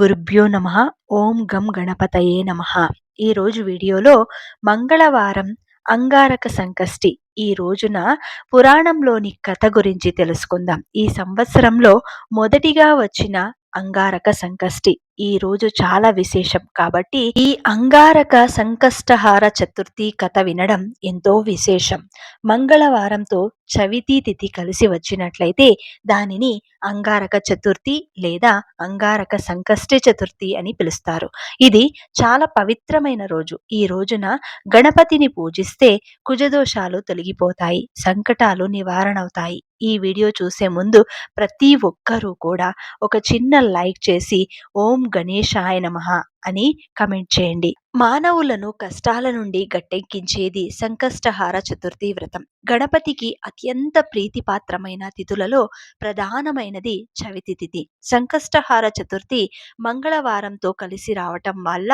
గురుభ్యో నమ. ఓం గం గణపతయే నమ. ఈరోజు వీడియోలో మంగళవారం అంగారక సంకష్టి ఈ రోజున పురాణంలోని కథ గురించి తెలుసుకుందాం. ఈ సంవత్సరంలో మొదటిగా వచ్చిన అంగారక సంకష్టి ఈ రోజు చాలా విశేషం. కాబట్టి ఈ అంగారక సంకష్టహార చతుర్థి కథ వినడం ఎంతో విశేషం. మంగళవారంతో చవితి తిథి కలిసి వచ్చినట్లయితే దానిని అంగారక చతుర్థి లేదా అంగారక సంకష్టి చతుర్థి అని పిలుస్తారు. ఇది చాలా పవిత్రమైన రోజు. ఈ రోజున గణపతిని పూజిస్తే కుజదోషాలు తొలగిపోతాయి సంకటాలు నివారణ అవుతాయి ఈ వీడియో చూసే ముందు ప్రతి ఒక్కరూ కూడా ఒక చిన్న లైక్ చేసి ఓం గణేశాయ నమః అని కమెంట్ చేయండి. మానవులను కష్టాల నుండి గట్టెక్కించేది సంకష్టహార చతుర్థి వ్రతం. గణపతికి అత్యంత ప్రీతిపాత్రమైన తిథులలో ప్రధానమైనది చవితి తిథి. సంకష్టహార చతుర్థి మంగళవారంతో కలిసి రావటం వల్ల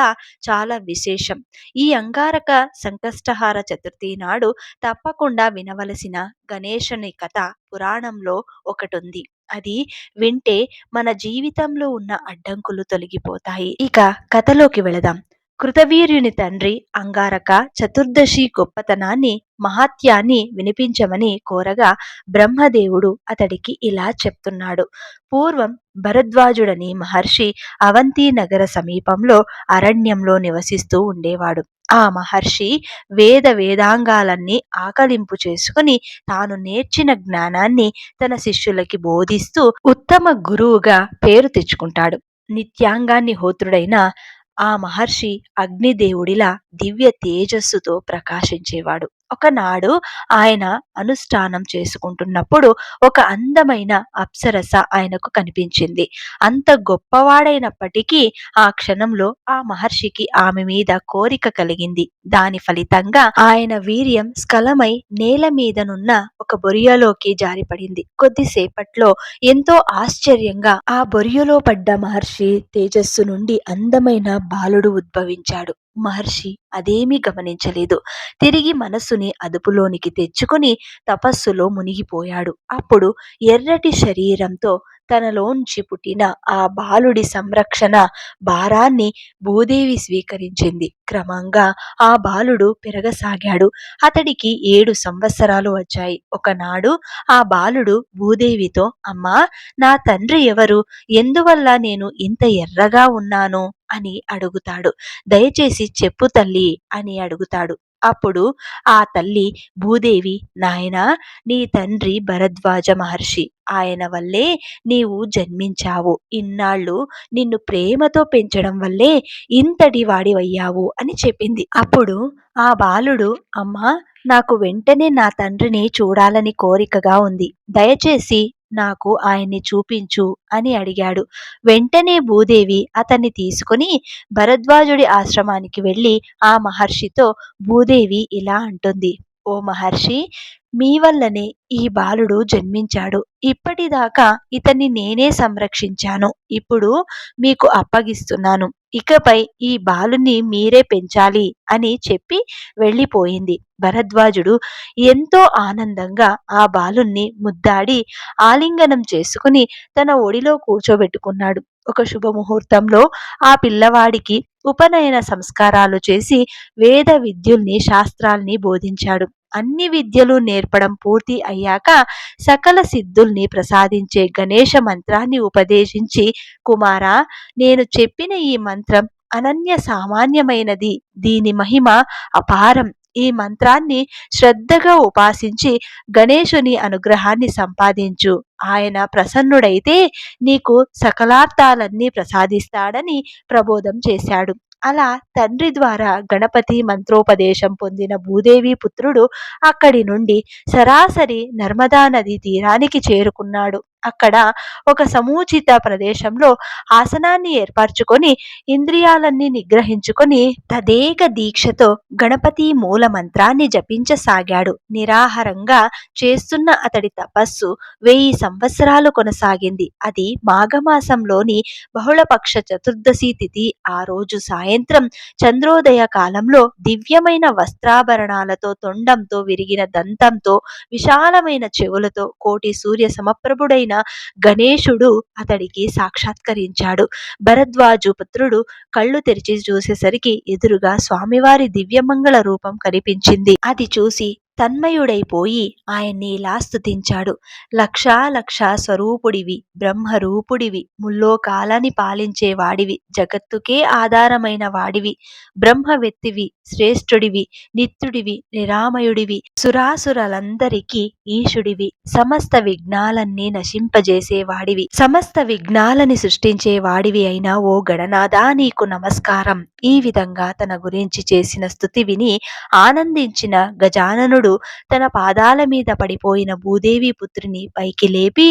చాలా విశేషం. ఈ అంగారక సంకష్టహార చతుర్థి నాడు తప్పకుండా వినవలసిన గణేశుని కథ పురాణంలో ఒకటుంది. అది వింటే మన జీవితంలో ఉన్న అడ్డంకులు తొలగిపోతాయి. ఇక కథలోకి వెళదాం. కృతవీర్యుని తండ్రి అంగారక చతుర్దశి గొప్పతనాన్ని మహాత్యాన్ని వినిపించమని కోరగా బ్రహ్మదేవుడు అతడికి ఇలా చెప్తున్నాడు. పూర్వం భరద్వాజుడని మహర్షి అవంతి నగర సమీపంలో అరణ్యంలో నివసిస్తూ ఉండేవాడు. ఆ మహర్షి వేద వేదాంగాలన్నీ ఆకలింపు చేసుకుని తాను నేర్చిన జ్ఞానాన్ని తన శిష్యులకి బోధిస్తూ ఉత్తమ గురువుగా పేరు తెచ్చుకుంటాడు. నిత్యాంగాన్ని హోత్రుడైన ఆ మహర్షి అగ్నిదేవుడిలా దివ్య తేజస్సుతో ప్రకాశించేవాడు. ఒకనాడు ఆయన అనుష్ఠానం చేసుకుంటున్నప్పుడు ఒక అందమైన అప్సరస ఆయనకు కనిపించింది. అంత గొప్పవాడైనప్పటికీ ఆ క్షణంలో ఆ మహర్షికి ఆమె మీద కోరిక కలిగింది. దాని ఫలితంగా ఆయన వీర్యం స్కలమై నేల మీదనున్న ఒక బొరియలోకి జారిపడింది. కొద్దిసేపట్లో ఎంతో ఆశ్చర్యంగా ఆ బొరియలో పడ్డ మహర్షి తేజస్సు నుండి అందమైన బాలుడు ఉద్భవించాడు. మహర్షి అదేమీ గమనించలేదు. తిరిగి మనస్సుని అదుపులోనికి తెచ్చుకుని తపస్సులో మునిగిపోయాడు. అప్పుడు ఎర్రటి శరీరంతో తనలోంచి పుట్టిన ఆ బాలుడి సంరక్షణ భారాన్ని భూదేవి స్వీకరించింది. క్రమంగా ఆ బాలుడు పెరగసాగాడు. అతడికి ఏడు సంవత్సరాలు వచ్చాయి. ఒకనాడు ఆ బాలుడు భూదేవితో అమ్మా నా తండ్రి ఎవరు? ఎందువల్ల నేను ఇంత ఎర్రగా ఉన్నాను అని అడుగుతాడు. దయచేసి చెప్పు తల్లి అని అడుగుతాడు. అప్పుడు ఆ తల్లి భూదేవి నాయనా నీ తండ్రి భరద్వాజ మహర్షి ఆయన వల్లే నీవు జన్మించావు. ఇన్నాళ్ళు నిన్ను ప్రేమతో పెంచడం వల్లే ఇంతటి వాడివయ్యావు అని చెప్పింది. అప్పుడు ఆ బాలుడు అమ్మా నాకు వెంటనే నా తండ్రిని చూడాలని కోరికగా ఉంది. దయచేసి నాకు ఆయన్ని చూపించు అని అడిగాడు. వెంటనే భూదేవి అతన్ని తీసుకుని భరద్వాజుడి ఆశ్రమానికి వెళ్ళి ఆ మహర్షితో భూదేవి ఇలా అంటుంది. ఓ మహర్షి మీ వల్లనే ఈ బాలుడు జన్మించాడు. ఇప్పటిదాకా ఇతన్ని నేనే సంరక్షించాను. ఇప్పుడు మీకు అప్పగిస్తున్నాను. ఇకపై ఈ బాలుని మీరే పెంచాలి అని చెప్పి వెళ్ళిపోయింది. భరద్వాజుడు ఎంతో ఆనందంగా ఆ బాలుణ్ణి ముద్దాడి ఆలింగనం చేసుకుని తన ఒడిలో కూర్చోబెట్టుకున్నాడు. ఒక శుభముహూర్తంలో ఆ పిల్లవాడికి ఉపనయన సంస్కారాలు చేసి వేద విద్యుల్ని శాస్త్రాల్ని బోధించాడు. అన్ని విద్యలు నేర్పడం పూర్తి అయ్యాక సకల సిద్ధుల్ని ప్రసాదించే గణేష మంత్రాన్ని ఉపదేశించి కుమారా నేను చెప్పిన ఈ మంత్రం అనన్య సామాన్యమైనది. దీని మహిమ అపారం. ఈ మంత్రాన్ని శ్రద్ధగా ఉపాసించి గణేశుని అనుగ్రహాన్ని సంపాదించు. ఆయన ప్రసన్నుడైతే నీకు సకలార్థాలన్నీ ప్రసాదిస్తాడని ప్రబోధం చేశాడు. అలా తండ్రి ద్వారా గణపతి మంత్రోపదేశం పొందిన భూదేవి పుత్రుడు అక్కడి నుండి సరాసరి నర్మదా నది తీరానికి చేరుకున్నాడు. అక్కడ ఒక సముచిత ప్రదేశంలో ఆసనాన్ని ఏర్పరచుకొని ఇంద్రియాలన్నీ నిగ్రహించుకొని తదేక దీక్షతో గణపతి మూల మంత్రాన్ని జపించసాగాడు. నిరాహారంగా చేస్తున్న అతడి తపస్సు వెయ్యి సంవత్సరాలు కొనసాగింది. అది మాఘమాసంలోని బహుళపక్ష చతుర్దశి తిథి. ఆ రోజు సాయంత్రం చంద్రోదయ కాలంలో దివ్యమైన వస్త్రాభరణాలతో తొండంతో విరిగిన దంతంతో విశాలమైన చెవులతో కోటి సూర్య సమప్రభుడైన అయిన గణేశుడు అతడికి సాక్షాత్కరించాడు. భరద్వాజు పుత్రుడు కళ్ళు తెరిచి చూసేసరికి ఎదురుగా స్వామివారి దివ్యమంగళ రూపం కనిపించింది. అది చూసి తన్మయుడైపోయి ఆయన్ని ఇలా స్తుతించాడు. లక్షా లక్ష స్వరూపుడివి బ్రహ్మరూపుడివి ముల్లోకాలని పాలించే వాడివి జగత్తుకే ఆధారమైన వాడివి బ్రహ్మవెత్తివి శ్రేష్ఠుడివి నిత్యుడివి నిరామయుడివి సురాసురలందరికీ ఈశుడివి సమస్త విఘ్నాలన్నీ నశింపజేసే వాడివి సమస్త విఘ్నాలని సృష్టించే వాడివి అయినా ఓ గణనాథా నీకు నమస్కారం. ఈ విధంగా తన గురించి చేసిన స్థుతి విని ఆనందించిన గజాననుడు తన పాదాల మీద పడిపోయిన భూదేవి పుత్రిని పైకి లేపి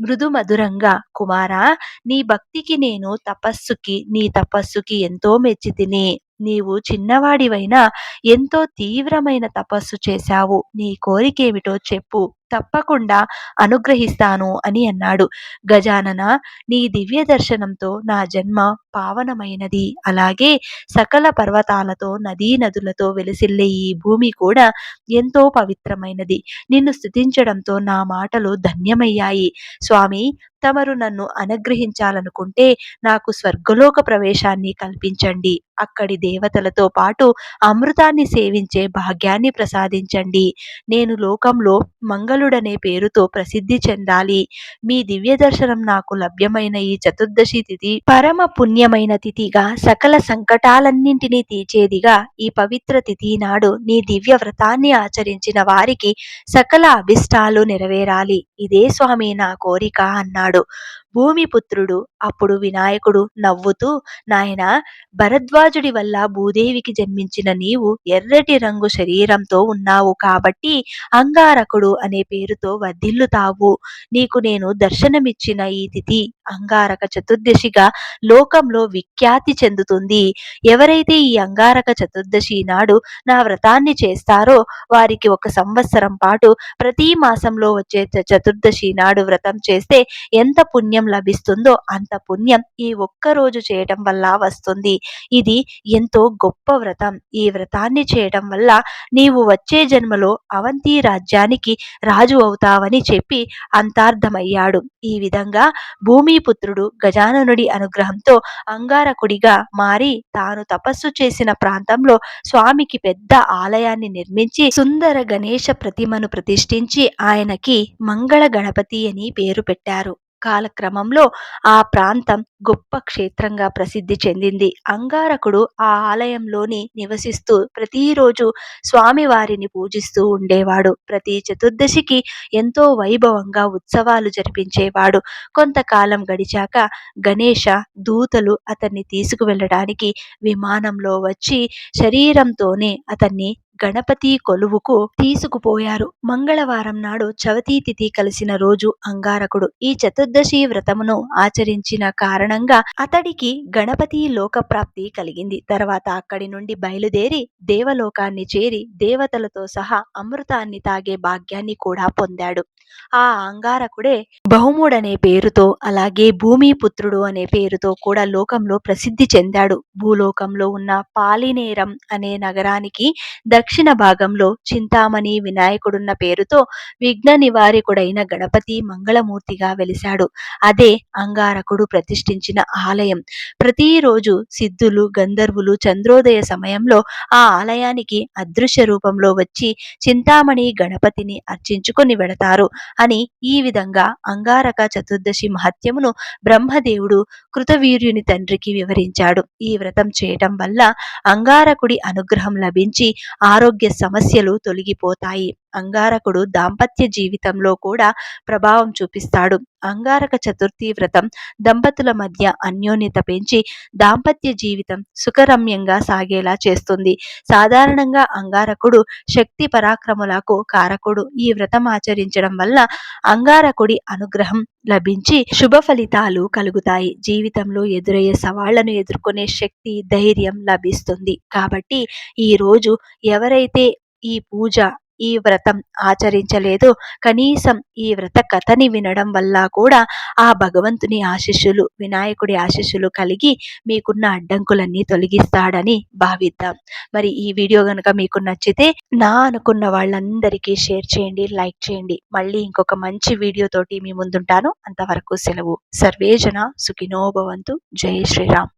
మృదు మధురంగా కుమారా నీ భక్తికి నేను తపస్సుకి నీ తపస్సుకి ఎంతో మెచ్చితిని నీవు చిన్నవాడివైనా ఎంతో తీవ్రమైన తపస్సు చేశావు. నీ కోరికేమిటో చెప్పు. తప్పకుండా అనుగ్రహిస్తాను అని అన్నాడు. గజానన నీ దివ్య దర్శనంతో నా జన్మ పావనమైనది. అలాగే సకల పర్వతాలతో నదీ నదులతో వెలిసిల్లే ఈ భూమి కూడా ఎంతో పవిత్రమైనది. నిన్ను స్థుతించడంతో నా మాటలు ధన్యమయ్యాయి. స్వామి తమరు నన్ను అనుగ్రహించాలనుకుంటే నాకు స్వర్గలోక ప్రవేశాన్ని కల్పించండి. అక్కడి దేవతలతో పాటు అమృతాన్ని సేవించే భాగ్యాన్ని ప్రసాదించండి. నేను లోకంలో మంగళుడనే పేరుతో ప్రసిద్ధి చెందాలి. మీ దివ్య దర్శనం నాకు లభ్యమైన ఈ చతుర్దశి తిథి పరమ పుణ్యమైన తిథిగా సకల సంకటాలన్నింటినీ తీర్చేదిగా ఈ పవిత్ర తిథి నాడు నీ దివ్య వ్రతాన్ని ఆచరించిన వారికి సకల అభిష్టాలు నెరవేరాలి. ఇదే స్వామి నా కోరిక అన్నాడు. భూమిపుత్రుడు అప్పుడు వినాయకుడు నవ్వుతూ నాయన భరద్వాజుడి వల్ల భూదేవికి జన్మించిన నీవు ఎర్రటి రంగు శరీరంతో ఉన్నావు కాబట్టి అంగారకుడు అనే పేరుతో వర్ధిల్లుతావు నీకు నేను దర్శనమిచ్చిన ఈ తిథి అంగారక చతుర్దశిగా లోకంలో విఖ్యాతి చెందుతుంది. ఎవరైతే ఈ అంగారక చతుర్దశి నాడు నా వ్రతాన్ని చేస్తారో వారికి ఒక సంవత్సరం పాటు ప్రతి మాసంలో వచ్చే చ- చతుర్దశి నాడు వ్రతం చేస్తే ఎంత పుణ్యం లభిస్తుందో అంత పుణ్యం ఈ ఒక్క రోజు చేయటం వల్ల వస్తుంది. ఇది ఎంతో గొప్ప వ్రతం. ఈ వ్రతాన్ని చేయటం వల్ల నీవు వచ్చే జన్మలో అవంతి రాజ్యానికి రాజు అవుతావని చెప్పి అంతార్థమయ్యాడు. ఈ విధంగా భూమి పుత్రుడు గజాననుడి అనుగ్రహంతో అంగారకుడిగా మారి తాను తపస్సు చేసిన ప్రాంతంలో స్వామికి పెద్ద ఆలయాన్ని నిర్మించి సుందర గణేశ ప్రతిమను ప్రతిష్ఠించి ఆయనకి మంగళ గణపతి అని పేరు పెట్టారు. కాలక్రమంలో ఆ ప్రాంతం గొప్ప క్షేత్రంగా ప్రసిద్ధి చెందింది. అంగారకుడు ఆ ఆలయంలోని నివసిస్తూ ప్రతిరోజు స్వామివారిని పూజిస్తూ ఉండేవాడు. ప్రతి చతుర్దశికి ఎంతో వైభవంగా ఉత్సవాలు జరిపించేవాడు. కొంతకాలం గడిచాక గణేష దూతలు అతన్ని తీసుకువెళ్ళడానికి విమానంలో వచ్చి శరీరంతోనే అతన్ని గణపతి కొలువుకు తీసుకుపోయారు. మంగళవారం నాడు చవితి తిథి కలిసిన రోజు అంగారకుడు ఈ చతుర్దశి వ్రతమును ఆచరించిన కారణంగా అతడికి గణపతి లోకప్రాప్తి కలిగింది. తర్వాత అక్కడి నుండి బయలుదేరి దేవలోకాన్ని చేరి దేవతలతో సహా అమృతాన్ని తాగే భాగ్యాన్ని కూడా పొందాడు. ఆ అంగారకుడే బహుముడనే పేరుతో అలాగే భూమిపుత్రుడు అనే పేరుతో కూడా లోకంలో ప్రసిద్ధి చెందాడు. భూలోకంలో ఉన్న పాలినేరం అనే నగరానికి దక్షిణ భాగంలో చింతామణి వినాయకుడున్న పేరుతో విఘ్న నివారకుడైన గణపతి మంగళమూర్తిగా వెలిశాడు. అదే అంగారకుడు ప్రతిష్ఠించిన ఆలయం. ప్రతిరోజు సిద్ధులు గంధర్వులు చంద్రోదయ సమయంలో ఆ ఆలయానికి అదృశ్య రూపంలో వచ్చి చింతామణి గణపతిని అర్చించుకొని వెడతారు అని ఈ విధంగా అంగారక చతుర్దశి మహత్యమును బ్రహ్మదేవుడు కృతవీర్యుని తండ్రికి వివరించాడు. ఈ వ్రతం చేయటం వల్ల అంగారకుడి అనుగ్రహం లభించి ఆరోగ్య సమస్యలు తొలగిపోతాయి. అంగారకుడు దాంపత్య జీవితంలో కూడా ప్రభావం చూపిస్తాడు. అంగారక చతుర్థి వ్రతం దంపతుల మధ్య అన్యోన్యత పెంచి దాంపత్య జీవితం సుఖరమ్యంగా సాగేలా చేస్తుంది. సాధారణంగా అంగారకుడు శక్తి పరాక్రములకు కారకుడు. ఈ వ్రతం ఆచరించడం వల్ల అంగారకుడి అనుగ్రహం లభించి శుభ ఫలితాలు కలుగుతాయి. జీవితంలో ఎదురయ్యే సవాళ్ళను ఎదుర్కొనే శక్తి ధైర్యం లభిస్తుంది. కాబట్టి ఈ రోజు ఎవరైతే ఈ పూజ ఈ వ్రతం ఆచరించలేదు. కనీసం ఈ వ్రత కథని వినడం వల్ల కూడా ఆ భగవంతుని ఆశీస్సులు వినాయకుడి ఆశీస్సులు కలిగి మీకున్న అడ్డంకులన్నీ తొలగిస్తాడని భావిద్దాం. మరి ఈ వీడియో కనుక మీకు నచ్చితే నా అనుకున్న వాళ్ళందరికీ షేర్ చేయండి లైక్ చేయండి. మళ్ళీ ఇంకొక మంచి వీడియోతోటి మీ ముందుంటాను. అంతవరకు సెలవు. సర్వేజన సుఖినోభవంతు జై శ్రీరామ్.